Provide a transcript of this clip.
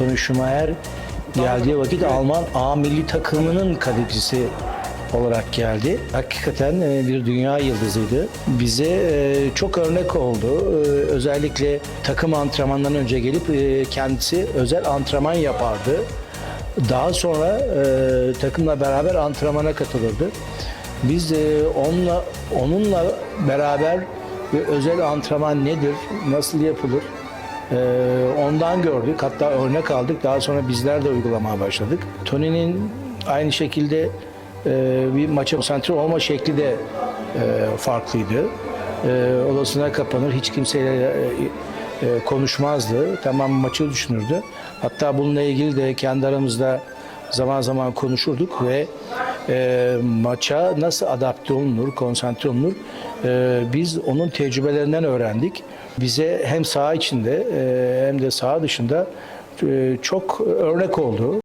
Tony Schumacher geldiği vakit Alman A milli takımının kalecisi olarak geldi. Hakikaten e, bir dünya yıldızıydı. Bize e, çok örnek oldu. E, Özellikle takım antrenmanından önce gelip kendisi özel antrenman yapardı. Daha sonra takımla beraber antrenmana katılırdı. Biz onunla onunla beraber bir özel antrenman nedir, nasıl yapılır? E, ondan gördük. Hatta örnek aldık. Daha sonra bizler de uygulamaya başladık. Tony'nin aynı şekilde e, bir maça konsantre olma şekli de e, farklıydı. E, odasına kapanır, hiç kimseyle konuşmazdı. Tamam maçı düşünürdü. Hatta bununla ilgili de kendi aramızda zaman zaman konuşurduk ve e, maça nasıl adapte olunur, konsantre olunur e, biz onun tecrübelerinden öğrendik. Bize hem saha içinde e, hem de saha dışında e, çok örnek oldu.